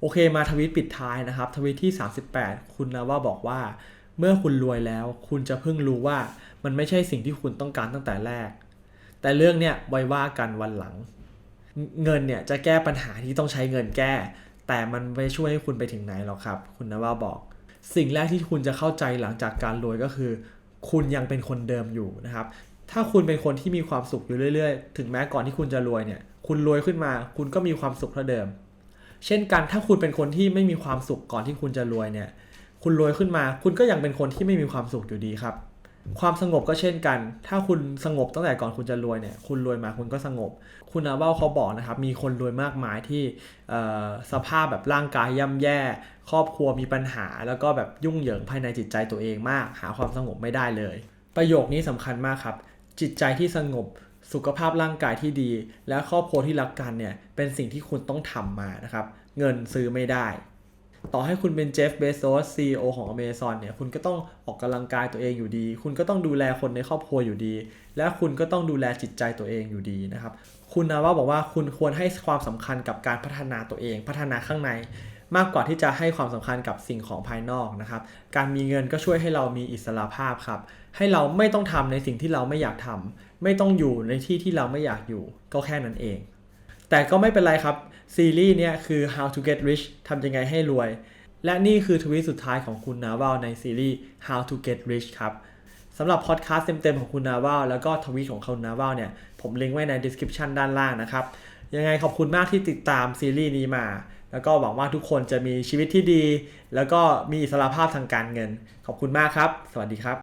โอเคมาทวิตปิดท้ายนะครับทวิตที่ 38 คุณนาว่าบอกว่า เมื่อคุณรวยแล้ว คุณจะเพิ่งรู้ว่ามันไม่ใช่สิ่งที่คุณต้องการตั้งแต่แรก แต่เรื่องเนี้ยไว้ว่ากันวันหลัง เงินเนี่ยจะแก้ปัญหาที่ต้องใช้เงินแก้ แต่มันไม่ช่วยให้คุณไปถึงไหนหรอกครับ คุณนว่าบอก สิ่งแรกที่คุณจะเข้าใจหลังจากการรวยก็คือ คุณยังเป็นคนเดิมอยู่นะครับ ถ้าคุณเป็นคนที่มีความสุขอยู่เรื่อย ๆ ถึงแม้ก่อนที่คุณจะรวยเนี่ย คุณรวยขึ้นมา คุณก็มีความสุขเท่าเดิม เช่นกันถ้าคุณเป็นคนที่ไม่มีความสุขก่อนที่คุณจะรวยเนี่ย คุณรวยขึ้นมา คุณก็ยังเป็นคนที่ไม่มีความสุขอยู่ดีครับ ความสงบก็เช่นกัน ถ้าคุณสงบตั้งแต่ก่อนคุณจะรวยเนี่ย คุณรวยมาคุณก็สงบ คุณอาเว่าเขาบอกนะครับ มีคนรวยมากมายที่สภาพแบบร่างกายย่ำแย่ ครอบครัวมีปัญหา แล้วก็แบบยุ่งเหยิงภายในจิตใจตัวเองมาก หาความสงบไม่ได้เลย ประโยคนี้สำคัญมากครับ จิตใจที่สงบ สุขภาพร่างกายที่ดี และครอบครัวที่รักกันเนี่ยเป็นสิ่งที่คุณต้องทำมานะครับ เงินซื้อไม่ได้ ต่อให้คุณเป็นเจฟเบโซส CEO ของ Amazon เนี่ยคุณก็ต้องออกกำลังกายตัวเองอยู่ดี คุณก็ต้องดูแลคนในครอบครัวอยู่ดี และคุณก็ต้องดูแลจิตใจตัวเองอยู่ดีนะครับ คุณนาว่าบอกว่าคุณควรให้ความสำคัญกับการพัฒนาตัวเอง พัฒนาข้างใน มากกว่าที่จะให้ความสำคัญกับสิ่งของภายนอกนะครับ การมีเงินก็ช่วยให้เรามีอิสระภาพครับ ให้เราไม่ต้องทำในสิ่งที่เราไม่อยากทำไม่ต้องอยู่ในที่ที่เราไม่อยากอยู่ ก็แค่นั้นเอง แต่ก็ไม่เป็นไรครับ ซีรีส์เนี้ยคือ How to Get Rich ทำยังไงให้รวย และนี่คือทวีตสุดท้ายของคุณนาวาในซีรีส์ How to Get Rich ครับสำหรับพอดคาสต์เต็มๆของคุณนาวาแล้วก็ทวีตของคุณนาวาเนี่ยผมลิงก์ไว้ใน description ด้านล่างนะครับยังไงขอบคุณมากที่ติดตามซีรีส์นี้มา แล้วก็หวังว่าทุกคนจะมีชีวิตที่ดี แล้วก็มีอิสรภาพทางการเงิน ขอบคุณมากครับ สวัสดีครับ